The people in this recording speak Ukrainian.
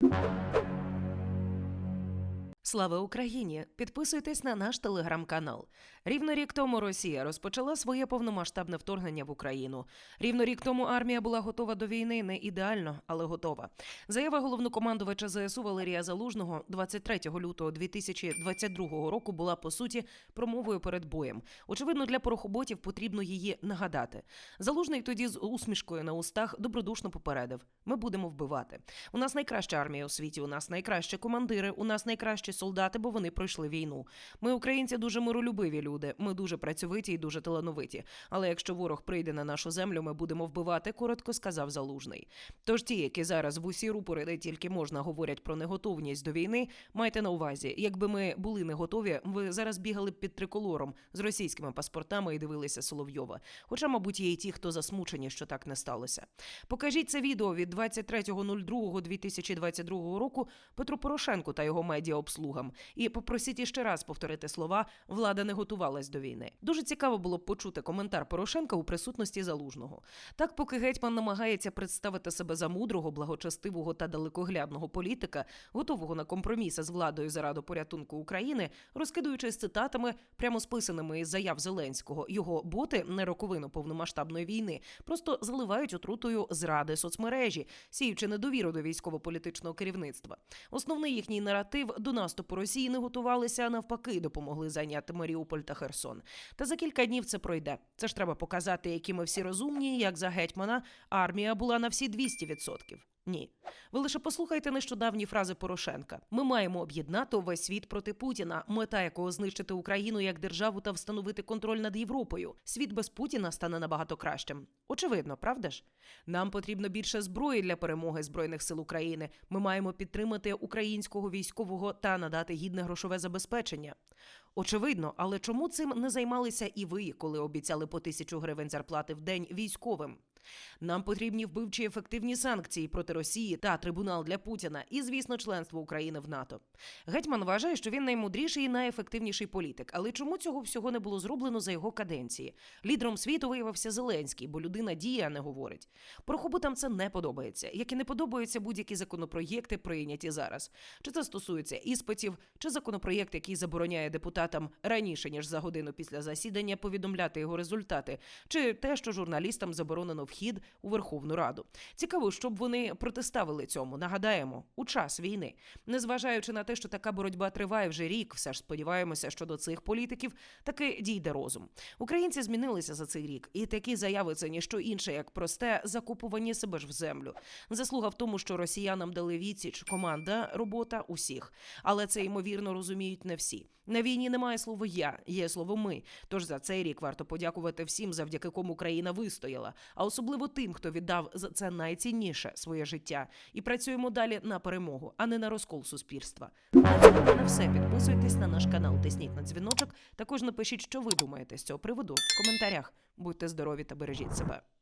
you Слава Україні! Підписуйтесь на наш телеграм-канал. Рівно рік тому Росія розпочала своє повномасштабне вторгнення в Україну. Рівно рік тому армія була готова до війни не ідеально, але готова. Заява головнокомандувача ЗСУ Валерія Залужного 23 лютого 2022 року була по суті промовою перед боєм. Очевидно, для порохоботів потрібно її нагадати. Залужний тоді з усмішкою на устах добродушно попередив: ми будемо вбивати. У нас найкраща армія у світі, у нас найкращі командири, у нас найкращі солдати, бо вони пройшли війну. Ми, українці, дуже миролюбиві люди. Ми дуже працьовиті і дуже талановиті. Але якщо ворог прийде на нашу землю, ми будемо вбивати, коротко сказав залужний. Тож ті, які зараз в усі рупори, де тільки можна говорять про неготовність до війни, майте на увазі, якби ми були не готові, ви зараз бігали б під триколором з російськими паспортами і дивилися Соловйова. Хоча, мабуть, є й ті, хто засмучені, що так не сталося. Покажіть це відео від 23.02.2022 року Петру Порошенку та його медіаобслугам і попросіть іще раз повторити слова влада не готувалась до війни. Дуже цікаво було б почути коментар Порошенка у присутності залужного. Так, поки гетьман намагається представити себе за мудрого, благочестивого та далекоглядного політика, готового на компроміси з владою заради порятунку України, розкидуючись цитатами, прямо списаними із заяв Зеленського, його боти на роковину повномасштабної війни просто заливають отрутою зради соцмережі, сіючи недовіру до військово-політичного керівництва. Основний їхній наратив до наступу Росії не готувалися, а навпаки, допомогли зайняти Маріуполь та Херсон. Та за кілька днів це пройде. Це ж треба показати, які ми всі розумні, як за гетьмана армія була на всі 200%. Ні, ви лише послухайте нещодавні фрази Порошенка. Ми маємо об'єднати увесь світ проти Путіна, мета якого знищити Україну як державу та встановити контроль над Європою. Світ без Путіна стане набагато кращим. Очевидно, правда ж? Нам потрібно більше зброї для перемоги збройних сил України. Ми маємо підтримати українського військового та надати гідне грошове забезпечення. Очевидно, але чому цим не займалися і ви, коли обіцяли по тисячу гривень зарплати в день військовим? Нам потрібні вбивчі ефективні санкції проти Росії та трибунал для Путіна, і, звісно, членство України в НАТО. Гетьман вважає, що він наймудріший і найефективніший політик. Але чому цього всього не було зроблено за його каденції? Лідером світу виявився Зеленський, бо людина діє, а не говорить. Порохобутам це не подобається, як і не подобаються будь-які законопроєкти, прийняті зараз. Чи це стосується іспитів, чи законопроєкт, який забороняє депутатам раніше ніж за годину після засідання повідомляти його результати, чи те, що журналістам заборонено вхід у Верховну Раду. Цікаво, щоб вони протиставили цьому. Нагадаємо, у час війни, незважаючи на те, що така боротьба триває вже рік, все ж сподіваємося, що до цих політиків таки дійде розум. Українці змінилися за цей рік, і такі заяви це ніщо інше, як просте закупування себе ж в землю. Заслуга в тому, що росіянам дали відсіч команда, робота усіх. Але це ймовірно розуміють не всі. На війні немає слова я, є слово ми. Тож за цей рік варто подякувати всім, завдяки кому країна вистояла, а особливо тим, хто віддав за це найцінніше своє життя. І працюємо далі на перемогу, а не на розкол суспільства. На в все. Підписуйтесь на наш канал, тисніть на дзвіночок. Також напишіть, що ви думаєте з цього приводу в коментарях. Будьте здорові та бережіть себе.